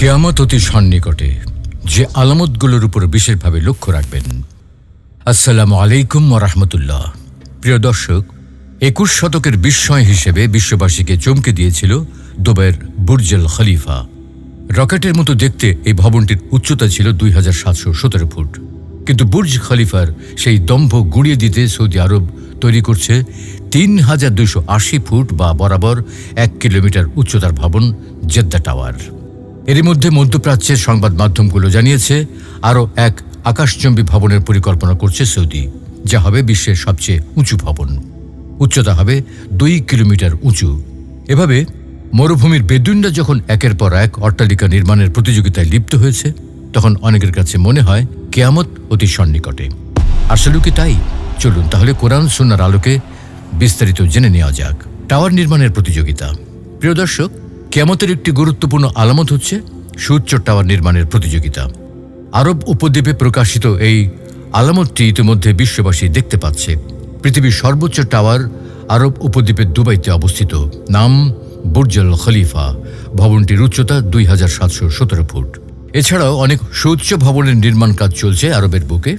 কেয়ামত অতি সন্নিকটে, যে আলামতগুলোর উপর বিশেষভাবে লক্ষ্য রাখবেন। আসসালামু আলাইকুম রহমতুল্লাহ। প্রিয় দর্শক, একুশ শতকের বিস্ময় হিসেবে বিশ্ববাসীকে চমকে দিয়েছিল দুবাইয়ের বুর্জেল খলিফা। রকেটের মতো দেখতে এই ভবনটির উচ্চতা ছিল দুই হাজার সাতশো সতেরো ফুট। কিন্তু বুর্জ খলিফার সেই দম্ভ গুঁড়িয়ে দিতে সৌদি আরব তৈরি করছে তিন হাজার দুইশো আশি ফুট বা বরাবর এক কিলোমিটার উচ্চতার ভবন জেদ্দা টাওয়ার। এরই মধ্যে মধ্যপ্রাচ্যের সংবাদ মাধ্যমগুলো জানিয়েছে, আরও এক আকাশচম্বী ভবনের পরিকল্পনা করছে সৌদি, যা হবে বিশ্বের সবচেয়ে উঁচু ভবন। উচ্চতা হবে দুই কিলোমিটার উঁচু। এভাবে মরুভূমির বেদুইনরা যখন একের পর এক অট্টালিকা নির্মাণের প্রতিযোগিতায় লিপ্ত হয়েছে, তখন অনেকের কাছে মনে হয় কেয়ামত অতি সন্নিকটে। আসলে কি তাই? চলুন তাহলে কোরআন সুন্নার আলোকে বিস্তারিত জেনে নেওয়া যাক। টাওয়ার নির্মাণের প্রতিযোগিতা। প্রিয় দর্শক কেয়ামতের একটি গুরুত্বপূর্ণ আলামত হচ্ছে সুউচ্চ টাওয়ার নির্মাণের প্রতিযোগিতা। আরব উপদ্বীপে প্রকাশিত এই আলামতটি ইতিমধ্যে বিশ্ববাসী দেখতে পাচ্ছে। পৃথিবীর সর্বোচ্চ টাওয়ার আরব উপদ্বীপের দুবাইতে অবস্থিত। নাম বুর্জল খলিফা। ভবনটির উচ্চতা দুই হাজার সাতশো সতেরো ফুট। এছাড়াও অনেক সুউচ্চ ভবনের নির্মাণ কাজ চলছে আরবের বুকে।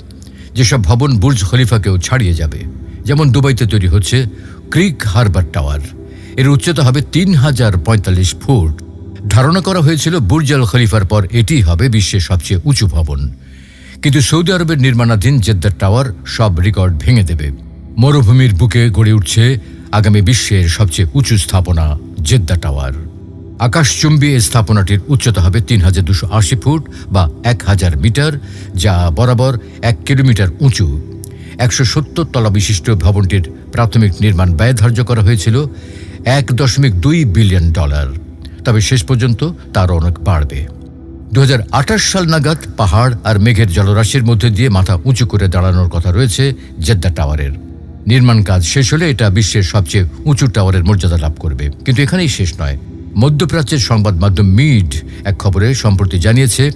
যেসব ভবন বুর্জ খলিফাকেও ছাড়িয়ে যাবে। যেমন দুবাইতে তৈরি হচ্ছে ক্রিক হারবার টাওয়ার। এর উচ্চতা হবে তিন হাজার পঁয়তাল্লিশ ফুট। ধারণা করা হয়েছিল বুর্জ আল খলিফার পর এটি হবে বিশ্বের সবচেয়ে উঁচু ভবন। কিন্তু সৌদি আরবের নির্মাণাধীন জেদ্দার টাওয়ার সব রেকর্ড ভেঙে দেবে। মরুভূমির বুকে গড়ে উঠছে আগামী বিশ্বের সবচেয়ে উঁচু স্থাপনা, জেদ্দা টাওয়ার। আকাশচুম্বী স্থাপনাটির উচ্চতা হবে তিন হাজার দুশো আশি ফুট বা এক হাজার মিটার, যা বরাবর এক কিলোমিটার উঁচু। একশো সত্তর তলা বিশিষ্ট ভবনটির প্রাথমিক নির্মাণ ব্যয় ধার্য করা হয়েছিল। এক দশমিক দুই বিলিয়ন ডলার। তবে শেষ পর্যন্ত তার অনেক বাড়বে। দু হাজার আঠাশ সাল নাগাদ পাহাড় আর মেঘের জলরাশির মধ্যে দিয়ে মাথা উঁচু করে দাঁড়ানোর কথা রয়েছে জেদ্দা টাওয়ারের। নির্মাণ কাজ শেষ হলে এটা বিশ্বের সবচেয়ে উঁচু টাওয়ারের মর্যাদা লাভ করবে। কিন্তু এখানেই শেষ নয়। মধ্যপ্রাচ্যের সংবাদ মাধ্যম মিড এক খবরে সম্প্রতি জানিয়েছে,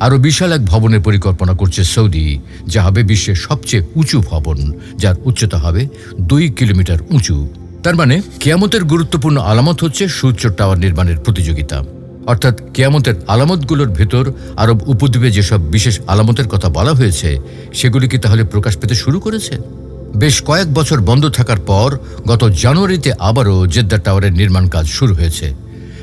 আরও বিশাল এক ভবনের পরিকল্পনা করছে সৌদি, যা হবে বিশ্বের সবচেয়ে উঁচু ভবন, যার উচ্চতা হবে দুই কিলোমিটার উঁচু। তার মানে কেয়ামতের গুরুত্বপূর্ণ আলামত হচ্ছে সুউচ্চ টাওয়ার নির্মাণের প্রতিযোগিতা। অর্থাৎ কেয়ামতের আলামতগুলোর ভেতর আরব উপদ্বীপে যেসব বিশেষ আলামতের কথা বলা হয়েছে, সেগুলি কি তাহলে প্রকাশ পেতে শুরু করেছে? বেশ কয়েক বছর বন্ধ থাকার পর গত জানুয়ারিতে আবারও জেদ্দা টাওয়ারের নির্মাণ কাজ শুরু হয়েছে।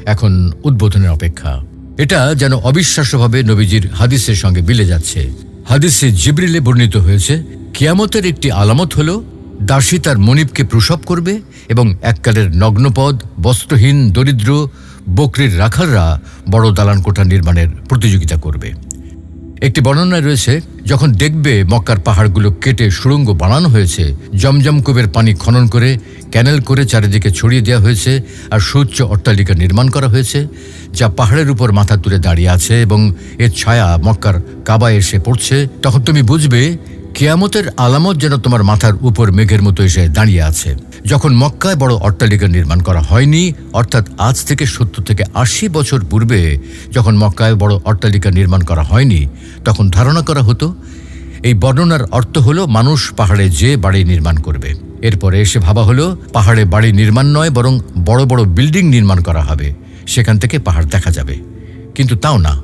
এখন উদ্বোধনের অপেক্ষা। এটা যেন অবিশ্বাস্যভাবে নবীজির হাদিসের সঙ্গে মিলে যাচ্ছে। হাদিসে জিবরিলে বর্ণিত হয়েছে, কিয়ামতের একটি আলামত হল দাসী তার মনিবকে প্রসব করবে এবং এককালের নগ্নপদ, বস্ত্রহীন, দরিদ্র, বকরির রাখালরা বড় দালান কোঠা নির্মাণের প্রতিযোগিতা করবে। একটি বর্ণনায় রয়েছে, যখন দেখবে মক্কার পাহাড়গুলো কেটে সুড়ঙ্গ বানানো হয়েছে, জমজম কূপের পানি খনন করে, ক্যানেল করে চারিদিকে ছড়িয়ে দেওয়া হয়েছে আর সুউচ্চ অট্টালিকা নির্মাণ করা হয়েছে, যা পাহাড়ের উপর মাথা তুলে দাঁড়িয়ে আছে এবং এর ছায়া মক্কার কাবায় এসে পড়ছে, তখন তুমি বুঝবে কেয়ামতের আলামত যেন তোমার মাথার উপর মেঘের মতো এসে দাঁড়িয়ে আছে। যখন মক্কায় বড় অট্টালিকা নির্মাণ করা হয়নি, অর্থাৎ আজ থেকে সত্তর থেকে আশি বছর পূর্বে যখন মক্কায় বড় অট্টালিকা নির্মাণ করা হয়নি, তখন ধারণা করা হতো, এই বর্ণনার অর্থ হলো মানুষ পাহাড়ে যে বাড়ি নির্মাণ করবে। এরপরে এসে ভাবা হলো, পাহাড়ে বাড়ি নির্মাণ নয়, বরং বড় বড় বিল্ডিং নির্মাণ করা হবে। সেখান থেকে পাহাড় দেখা যাবে। কিন্তু তাও না।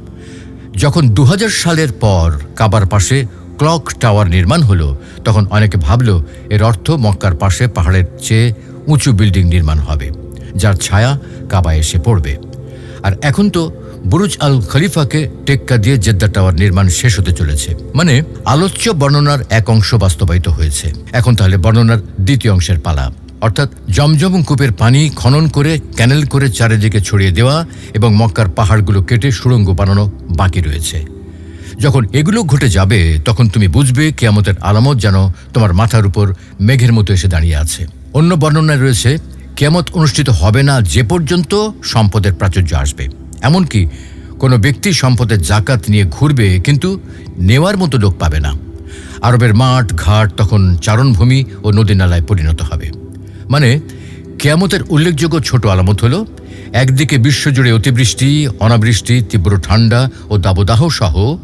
যখন দু হাজার সালের পর কাবার পাশে ক্লক টাওয়ার নির্মাণ হলো, তখন অনেকে ভাবল এর অর্থ মক্কার পাশে পাহাড়ের চেয়ে উঁচু বিল্ডিং নির্মাণ হবে, যার ছায়া কাবায় এসে পড়বে। আর এখন তো বুরুজ আল খলিফাকে টেক্কা দিয়ে জেদ্দা টাওয়ার নির্মাণ শেষ হতে চলেছে। মানে আলোচ্য বর্ণনার এক অংশ বাস্তবায়িত হয়েছে। এখন তাহলে বর্ণনার দ্বিতীয় অংশের পালা। অর্থাৎ জমজম কূপের পানি খনন করে, ক্যানেল করে চারিদিকে ছড়িয়ে দেওয়া এবং মক্কার পাহাড়গুলো কেটে সুড়ঙ্গ বানানো বাকি রয়েছে। যখন এগুলো ঘটে যাবে, তখন তুমি বুঝবে কেয়ামতের আলামত যেন তোমার মাথার উপর মেঘের মতো এসে দাঁড়িয়ে আছে। অন্য বর্ণনায় রয়েছে, কেয়ামত অনুষ্ঠিত হবে না যে পর্যন্ত সম্পদের প্রাচুর্য আসবে। এমনকি কোনো ব্যক্তি সম্পদের জাকাত নিয়ে ঘুরবে, কিন্তু নেওয়ার মতো লোক পাবে না। আরবের মাঠ, ঘাট তখন চারণভূমি ও নদী নালায় পরিণত হবে। মানে কেয়ামতের উল্লেখযোগ্য ছোট আলামত হলো একদিকে বিশ্বজুড়ে অতিবৃষ্টি, অনাবৃষ্টি, তীব্র ঠান্ডা ও দাবদাহ সহ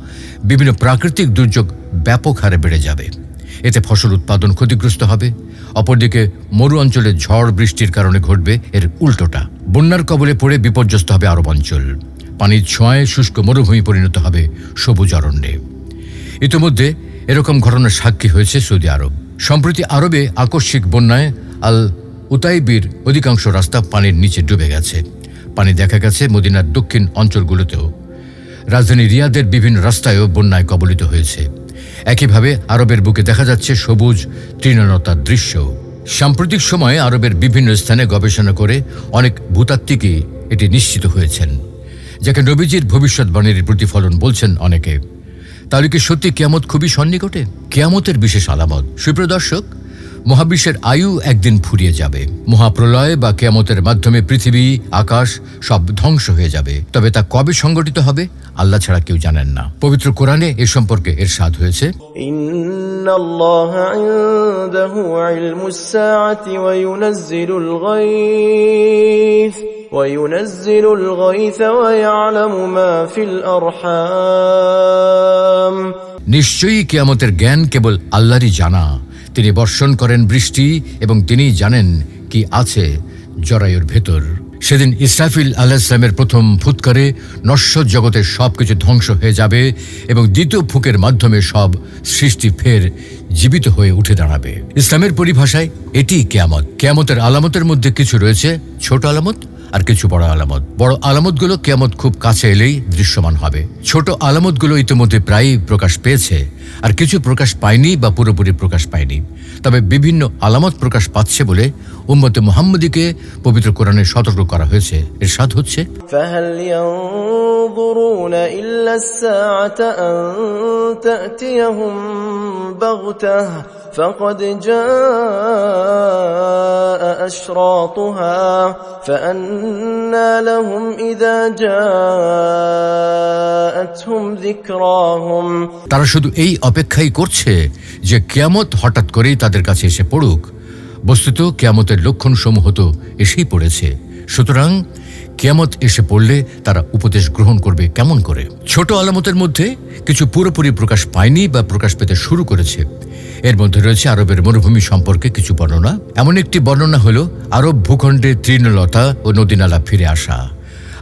বিভিন্ন প্রাকৃতিক দুর্যোগ ব্যাপক হারে বেড়ে যাবে। এতে ফসল উৎপাদন ক্ষতিগ্রস্ত হবে। অপরদিকে মরু অঞ্চলে ঝড় বৃষ্টির কারণে ঘটবে এর উল্টোটা। বন্যার কবলে পড়ে বিপর্যস্ত হবে আরব অঞ্চল। পানির ছোঁয়ায় শুষ্ক মরুভূমি পরিণত হবে সবুজ অরণ্যে। ইতিমধ্যে এরকম ঘটনার সাক্ষী হয়েছে সৌদি আরব। সম্প্রতি আরবে আকস্মিক বন্যায় আল উতাইবির অধিকাংশ রাস্তা পানির নিচে ডুবে গেছে। পানি দেখা গেছে মদিনার দক্ষিণ অঞ্চলগুলোতেও। রাজধানী রিয়াদের বিভিন্ন রাস্তায়ও বন্যায় কবলিত হয়েছে। একইভাবে আরবের বুকে দেখা যাচ্ছে সবুজ তৃণলতার দৃশ্য। সাম্প্রতিক সময়ে আরবের বিভিন্ন স্থানে গবেষণা করে অনেক ভূতাত্ত্বিকই এটি নিশ্চিত হয়েছেন, যাকে নবীজির ভবিষ্যৎবাণীর প্রতিফলন বলছেন অনেকে। তাহলে কি সত্যি কেয়ামত খুবই সন্নিকটে? কেয়ামতের বিশেষ আলামত। সুপ্রিয় দর্শক মহাবিশ্বের আয়ু একদিন ফুরিয়ে যাবে মহাপ্রলয় বা কেয়ামতের মাধ্যমে পৃথিবী আকাশ সব ধ্বংস হয়ে যাবে তবে তা কবে সংগঠিত হবে আল্লাহ ছাড়া কেউ জানেন না পবিত্র কোরআনে এ সম্পর্কে এর সাদ হয়েছে إن الله عنده علم الساعة وينزل الغيث وينزل الغيث ويعلم ما في الأرحام নিশ্চয়ই কেয়ামতের জ্ঞান কেবল আল্লাহরই জানা। তিনি বর্ষণ করেন বৃষ্টি এবং তিনি জানেন কি আছে জরায়ুর ভেতর। সেদিন ইসরাফিল আল্লাহ ইসলামের প্রথম ফুৎকারে নশ্বর জগতের সব কিছু ধ্বংস হয়ে যাবে এবং দ্বিতীয় ফুকের মাধ্যমে সব সৃষ্টি ফের জীবিত হয়ে উঠে দাঁড়াবে। ইসলামের পরিভাষায় এটি কেয়ামত। কেয়ামতের আলামতের মধ্যে কিছু রয়েছে। ছোট আলামত আর কিছু বড় আলামত। বড় আলামতগুলো কেয়ামত খুব কাছে এলেই দৃশ্যমান হবে। ছোট আলামতগুলো ইতিমধ্যে প্রায়ই প্রকাশ পেয়েছে, আর কিছু প্রকাশ পায়নি বা পুরোপুরি প্রকাশ পায়নি। তবে বিভিন্ন আলামত প্রকাশ পাচ্ছে বলে উম্মতে মোহাম্মদীকে পবিত্র কোরআনে সতর্ক করা হয়েছে। এর স্বাদ হচ্ছে ইল্লা ينظرون إلا الساعة أن تأتيهم بغتة فقد جاء أشراطها فأنى لهم إذا جاءتهم ذكراهم তারা শুধু এই অপেক্ষাই করছে যে কেয়ামত হঠাৎ করেই তাদের কাছে এসে পড়ুক বস্তুত কেয়ামতের লক্ষণসমূহ তো এসেই পড়েছে সুতরাং কেয়ামত এসে পড়লে তারা উপদেশ গ্রহণ করবে কেমন করে ছোট আলামতের মধ্যে কিছু পুরোপুরি প্রকাশ পায়নি বা প্রকাশ পেতে শুরু করেছে এর মধ্যে রয়েছে আরবের মরুভূমি সম্পর্কে কিছু বর্ণনা। এমন একটি বর্ণনা হলো, আরব ভূখণ্ডে তৃণলতা ও নদীনালা ফিরে আসা।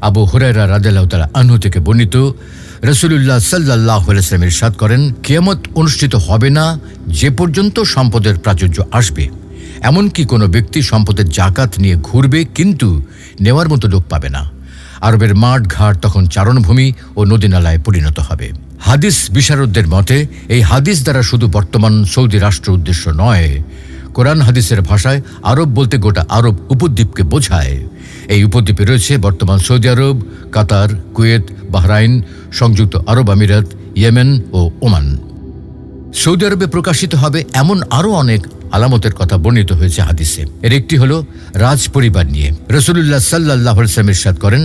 আবু হুরায়রা রাদিয়াল্লাহু তাআলা আনহু থেকে বর্ণিত রসুল্লাহ সাল্লাহ ইসলামের সাদ করেন, কিয়ামত অনুষ্ঠিত হবে না, যে পর্যন্ত সম্পদের প্রাচুর্য আসবে। এমনকি কোনো ব্যক্তি সম্পদের জাকাত নিয়ে ঘুরবে, কিন্তু নেওয়ার মতো লোক পাবে না। আরবের মাঠ ঘাট তখন চারণভূমি ও নদীনালায় পরিণত হবে। হাদিস বিশারদদের মতে, এই হাদিস দ্বারা শুধু বর্তমান সৌদি রাষ্ট্র উদ্দেশ্য নয়, কোরআন হাদিসের ভাষায় আরব বলতে গোটা আরব উপদ্বীপকে বোঝায়। এই উপদ্বীপে রয়েছে বর্তমান Saudi Arab, Qatar, Kuwait, Bahrain, সংযুক্ত আরব আমিরাত, ইয়েমেন ও ওমান। সৌদি আরবে প্রকাশিত হবে এমন আরও অনেক আলামতের কথা বর্ণিত হয়েছে হাদিসে। এর একটি হল রাজ পরিবার নিয়ে রসুল্লাহ সাল্লাহ ইরশাদ করেন,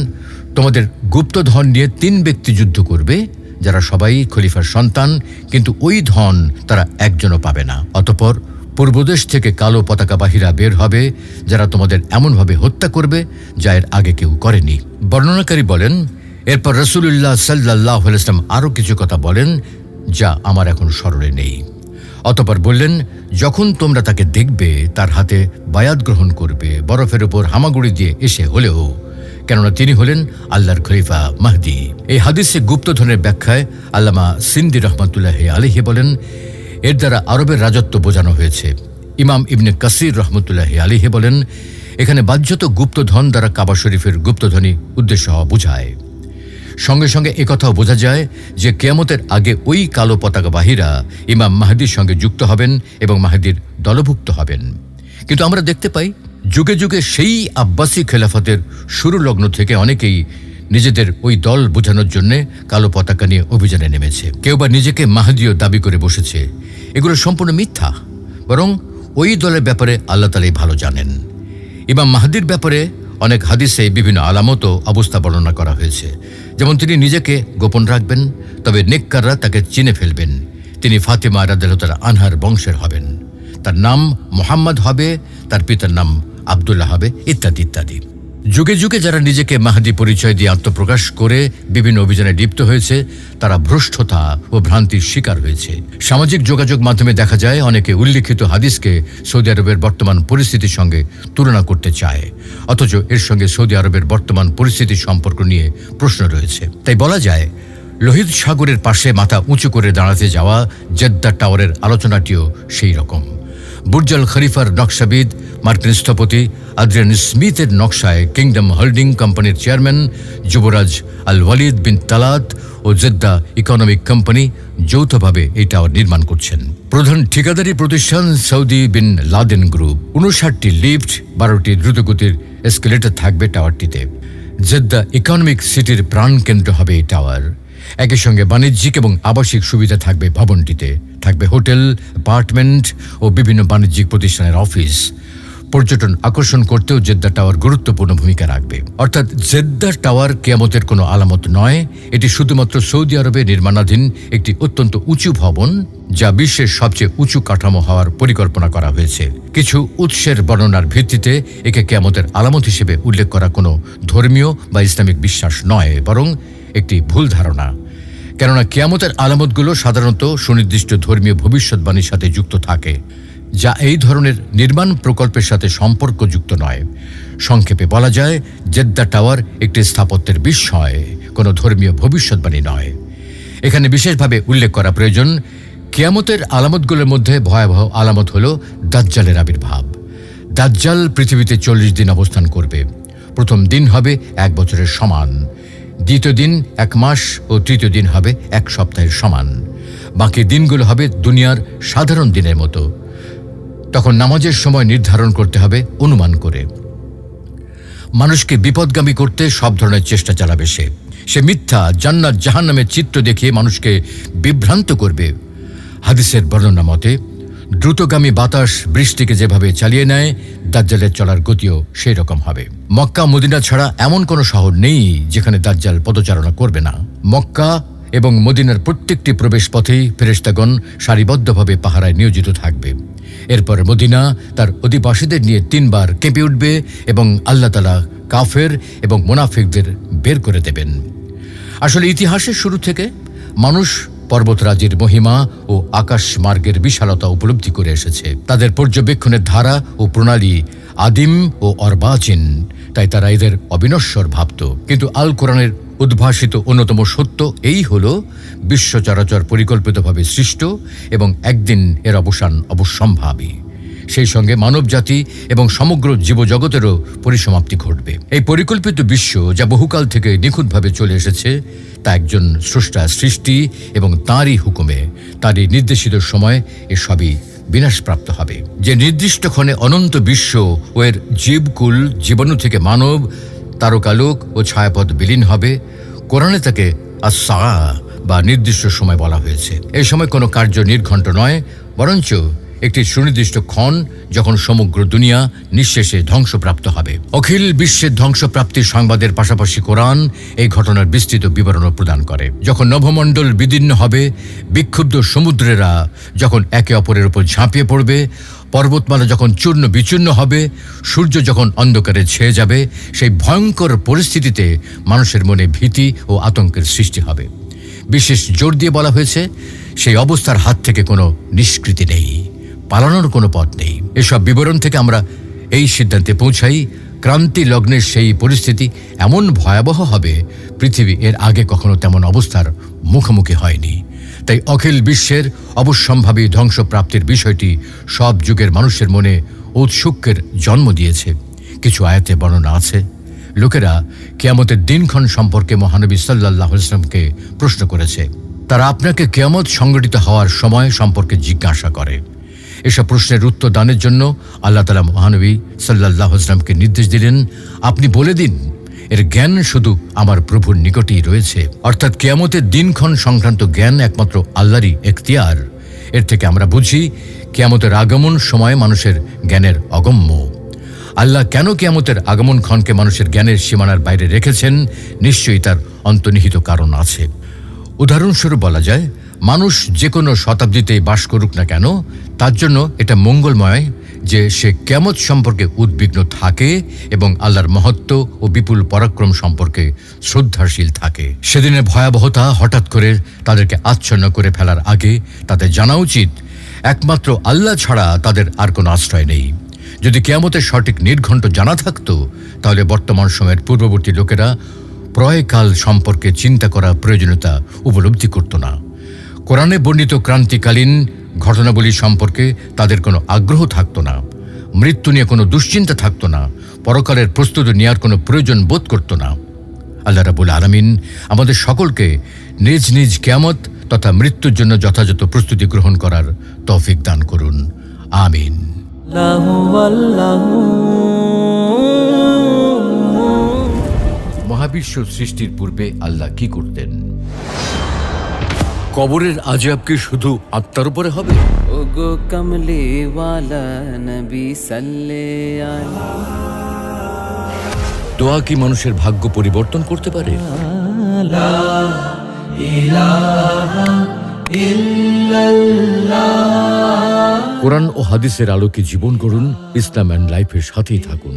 তোমাদের গুপ্তধন নিয়ে তিন ব্যক্তি যুদ্ধ করবে যারা সবাই খলিফার সন্তান, কিন্তু ওই ধন তারা একজনও পাবে না। অতপর পূর্বদেশ থেকে কালো পতাকাবাহীরা বের হবে, যারা তোমাদের এমনভাবে হত্যা করবে, যা এর আগে কেউ করেনি। বর্ণনাকারী বলেন, এরপর রসুল্লাহ সাল্লাহ ইসলাম আরও কিছু কথা বলেন, যা আমার এখন স্মরণে নেই। অতপর বললেন, যখন তোমরা তাকে দেখবে, তার হাতে বায়াত গ্রহণ করবে, বরফের উপর হামাগুড়ি দিয়ে এসে হলেও কেননা তিনি হলেন আল্লাহর খলিফা মাহদি। এই হাদিসে গুপ্তধনের ব্যাখ্যায় আল্লামা সিন্দি রহমতুল্লাহ আলিহি বলেন, এর দ্বারা আরবের রাজত্ব বোঝানো হয়েছে। ইমাম ইবনে কাসির রহমতুল্লাহ আলিহে বলেন, এখানে বাহ্যত গুপ্তধন দ্বারা কাবা শরীফের গুপ্তধনী উদ্দেশ্য হওয়া বোঝায়। সঙ্গে সঙ্গে একথাও বোঝা যায় যে কেয়ামতের আগে ওই কালো পতাকাবাহীরা ইমাম মাহাদির সঙ্গে যুক্ত হবেন এবং মাহাদির দলভুক্ত হবেন। কিন্তু আমরা দেখতে পাই যুগে যুগে সেই আব্বাসী খেলাফতের শুরু লগ্ন থেকে অনেকেই নিজেদের ওই দল বোঝানোর জন্য কালো পতাকা নিয়ে অভিযানে নেমেছে। কেউ বা নিজেকে মাহাদিও দাবি করে বসেছে। এগুলো সম্পূর্ণ মিথ্যা, বরং ওই দলের ব্যাপারে আল্লাহ তালাই ভালো জানেন। ইমাম মাহাদির ব্যাপারে অনেক হাদিসে বিভিন্ন আলামত অবস্থা বর্ণনা করা হয়েছে। যেমন তিনি নিজেকে গোপন রাখবেন, তবে নেককাররা তাকে চিনে ফেলবেন। তিনি ফাতেমা রাদেলতার আনহার বংশের হবেন। তার নাম মোহাম্মদ হবে, তার পিতার নাম আবদুল্লাহ হবে, ইত্যাদি ইত্যাদি। যুগে যুগে যারা নিজেকে মাহাদি পরিচয় দিয়ে আত্মপ্রকাশ করে বিভিন্ন অভিযানে লিপ্ত হয়েছে, তারা ভ্রষ্টতা ও ভ্রান্তির শিকার হয়েছে। সামাজিক যোগাযোগ মাধ্যমে দেখা যায়, অনেকে উল্লিখিত হাদিসকে সৌদি আরবের বর্তমান পরিস্থিতির সঙ্গে তুলনা করতে চায়। অথচ এর সঙ্গে সৌদি আরবের বর্তমান পরিস্থিতির সম্পর্ক নিয়ে প্রশ্ন রয়েছে। তাই বলা যায়, লোহিত সাগরের পাশে মাথা উঁচু করে দাঁড়াতে যাওয়া জেদ্দা টাওয়ারের আলোচনাটিও সেই রকম। বুর্জাল খরিফার নকশাবিদ, মার্কিন স্থপতি আদ্রিয়ান স্মিথের নকশায় কিংডম হোল্ডিং কোম্পানির চেয়ারম্যান যুবরাজ আল ওয়ালিদ বিন তালাত ও জেদ্দা ইকোনমিক কোম্পানি যৌথভাবে এই টাওয়ার নির্মাণ করছেন। প্রধান ঠিকাদারি প্রতিষ্ঠান সৌদি বিন লাদেন গ্রুপ। উনষাটটি লিফট, বারোটি দ্রুতগতির এসকেলেটর থাকবে টাওয়ারটিতে। জেদ্দা ইকোনমিক সিটির প্রাণকেন্দ্র হবে এই টাওয়ার। একই সঙ্গে বাণিজ্যিক এবং আবাসিক সুবিধা থাকবে ভবনটিতে। থাকবে হোটেল, অ্যাপার্টমেন্ট ও বিভিন্ন বাণিজ্যিক প্রতিষ্ঠানের অফিস। পর্যটন আকর্ষণ করতেও জেদ্দা টাওয়ার গুরুত্বপূর্ণ ভূমিকা রাখবে। অর্থাৎ জেদ্দা টাওয়ার কেয়ামতের কোনো আলামত নয়। এটি শুধুমাত্র সৌদি আরবে নির্মাণাধীন একটি অত্যন্ত উঁচু ভবন, যা বিশ্বের সবচেয়ে উঁচু কাঠামো হওয়ার পরিকল্পনা করা হয়েছে। কিছু উৎসের বর্ণনার ভিত্তিতে একে কেয়ামতের আলামত হিসেবে উল্লেখ করা কোনো ধর্মীয় বা ইসলামিক বিশ্বাস নয়, বরং একটি ভুল ধারণা। কেননা কেয়ামতের আলামতগুলো সাধারণত সুনির্দিষ্ট ধর্মীয় ভবিষ্যৎবাণীর সাথে যুক্ত থাকে, যা এই ধরনের নির্মাণ প্রকল্পের সাথে সম্পর্কযুক্ত নয়। সংক্ষেপে বলা যায়, জেদ্দা টাওয়ার একটি স্থাপত্যের বিস্ময়, কোনো ধর্মীয় ভবিষ্যৎবাণী নয়। এখানে বিশেষভাবে উল্লেখ করা প্রয়োজন, কেয়ামতের আলামতগুলোর মধ্যে ভয়াবহ আলামত হল দাজ্জালের আবির্ভাব। দাজ্জাল পৃথিবীতে চল্লিশ দিন অবস্থান করবে। প্রথম দিন হবে এক বছরের সমান। দ্বিতীয় দিন এক মাস ও তৃতীয় দিন হবে এক সপ্তাহের সমান। বাকি দিনগুলো হবে দুনিয়ার সাধারণ দিনের মতো। তখন নামাজের সময় নির্ধারণ করতে হবে অনুমান করে। মানুষকে বিপদগামী করতে সব ধরনের চেষ্টা চালাবে সে। সে মিথ্যা, জান্নাত, জাহান্নামের চিত্র দেখিয়ে মানুষকে বিভ্রান্ত করবে। হাদিসের বর্ণনা মতে দ্রুতগামী বাতাস বৃষ্টিকে যেভাবে চালিয়ে নেয়, দাজ্জালের চলার গতিও সেই রকম হবে। মক্কা, মদিনা ছাড়া এমন কোনো শহর নেই যেখানে দাজ্জাল পদচারণা করবে না। মক্কা এবং মদিনার প্রত্যেকটি প্রবেশ পথেই ফেরেশতাগণ সারিবদ্ধভাবে পাহারায় নিয়োজিত থাকবে। এরপর মদিনা তার অধিবাসীদের নিয়ে তিনবার কেঁপে উঠবে এবং আল্লাহ তালা কাফের এবং মোনাফিকদের বের করে দেবেন। আসলে ইতিহাসের শুরু থেকে মানুষ পর্বতরাজির মহিমা ও আকাশ মার্গের বিশালতা উপলব্ধি করে এসেছে। তাদের পর্যবেক্ষণের ধারা ও প্রণালী আদিম ও অর্বাচীন, তাই তারা এদের অবিনশ্বর ভাবত। কিন্তু আল কোরআনের উদ্ভাসিত অন্যতম সত্য এই হল বিশ্ব চরাচর পরিকল্পিতভাবে সৃষ্ট এবং একদিন এর অবসান অবশ্যম্ভাবী। সেই সঙ্গে মানবজাতি এবং সমগ্র জীবজগতেরও পরিসমাপ্তি ঘটবে। এই পরিকল্পিত বিশ্ব যা বহুকাল থেকে নিখুঁতভাবে চলে এসেছে, তা একজন স্রষ্টা সৃষ্টি এবং তাঁরই হুকুমে, তারই নির্দেশিত সময় এসবই বিনাশপ্রাপ্ত হবে। যে নির্দিষ্ট ক্ষণে অনন্ত বিশ্ব ও এর জীবকুল জীবাণু থেকে মানব, তারকালোক ও ছায়াপথ বিলীন হবে, কোরআনে তাকে আসা বা নির্দিষ্ট সময় বলা হয়েছে। এই সময় কোনো কার্য নির্ঘণ্ট নয়, বরঞ্চ একটি সুনির্দিষ্ট ক্ষণ যখন সমগ্র দুনিয়া নিঃশেষে ধ্বংসপ্রাপ্ত হবে। অখিল বিশ্বের ধ্বংসপ্রাপ্তির সংবাদের পাশাপাশি কোরআন এই ঘটনার বিস্তৃত বিবরণও প্রদান করে। যখন নভমণ্ডল বিদীর্ণ হবে, বিক্ষুব্ধ সমুদ্রেরা যখন একে অপরের উপর ঝাঁপিয়ে পড়বে, পর্বতমালা যখন চূর্ণ বিচূর্ণ হবে, সূর্য যখন অন্ধকারে ছেয়ে যাবে, সেই ভয়ঙ্কর পরিস্থিতিতে মানুষের মনে ভীতি ও আতঙ্কের সৃষ্টি হবে। বিশেষ জোর দিয়ে বলা হয়েছে, সেই অবস্থার হাত থেকে কোনো নিষ্কৃতি নেই। পালানোর কোনো পথ নেই। এসব বিবরণ থেকে আমরা এই সিদ্ধান্তে পৌঁছাই, ক্রান্তি লগ্নের সেই পরিস্থিতি এমন ভয়াবহ হবে, পৃথিবী এর আগে কখনো তেমন অবস্থার মুখোমুখি হয়নি। তাই অখিল বিশ্বের অবশ্যম্ভাবী ধ্বংসপ্রাপ্তির বিষয়টি সব যুগের মানুষের মনে ঔৎসুক্যের জন্ম দিয়েছে। কিছু আয়াতে বর্ণনা আছে। লোকেরা কেয়ামতের দিনক্ষণ সম্পর্কে মহানবী সাল্লাহ ইসলামকে প্রশ্ন করেছে। তারা আপনাকে কেয়ামত সংগঠিত হওয়ার সময় সম্পর্কে জিজ্ঞাসা করে। এসব প্রশ্নের উত্তর দানের জন্য আল্লাহ তালা মহানবী সাল্লাহ ইসলামকে নির্দেশ দিলেন, আপনি বলে দিন, এর জ্ঞান শুধু আমার প্রভুর নিকটেই রয়েছে। অর্থাৎ কেয়ামতের দিনক্ষণ সংক্রান্ত জ্ঞান একমাত্র আল্লাহরই এখতিয়ার। এর থেকে আমরা বুঝি, কেয়ামতের আগমন সময় মানুষের জ্ঞানের অগম্য। আল্লাহ কেন কেয়ামতের আগমন ক্ষণকে মানুষের জ্ঞানের সীমানার বাইরে রেখেছেন? নিশ্চয়ই তার অন্তর্নিহিত কারণ আছে। উদাহরণস্বরূপ বলা যায় মানুষ যে কোনো শতাব্দীতেই বাস করুক না কেন, তার জন্য এটা মঙ্গলময় যে সে কেমত সম্পর্কে উদ্বিগ্ন থাকে এবং আল্লাহর মহত্ব ও বিপুল পরাক্রম সম্পর্কে শ্রদ্ধাশীল থাকে। সেদিনের ভয়াবহতা হঠাৎ করে তাদেরকে আচ্ছন্ন করে ফেলার আগে তাদের জানা উচিত, একমাত্র আল্লাহ ছাড়া তাদের আর কোনো আশ্রয় নেই। যদি কেয়ামতের সঠিক নির্ঘণ্ট জানা থাকতো, তাহলে বর্তমান সময়ের পূর্ববর্তী লোকেরা প্রয়কাল সম্পর্কে চিন্তা করা প্রয়োজনীয়তা উপলব্ধি করত না। কোরআনে বর্ণিত ক্রান্তিকালীন ঘটনাবলী সম্পর্কে তাদের কোনো আগ্রহ থাকতো না মৃত্যু নিয়ে কোনো দুশ্চিন্তা থাকতো না পরকালের প্রস্তুতি নেওয়ার কোনো প্রয়োজন বোধ করতো না। আল্লাহ রাবুল আলমিন আমাদের সকলকে নিজ নিজ কেয়ামত তথা মৃত্যুর জন্য যথাযথ প্রস্তুতি গ্রহণ করার তৌফিক দান করুন। আমিন। মহাবিশ্ব সৃষ্টির পূর্বে আল্লাহ কি করতেন? কবরের আজাব কি শুধু আত্মার উপরে হবে? ওগো কমলে ওয়ালা নবী সাল্লে আলা দোয়া কি মানুষের ভাগ্য পরিবর্তন করতে পারে? কোরআন ও হাদিসের আলোকে জীবন করুন ইসলাম অ্যান্ড লাইফের সাথেই থাকুন।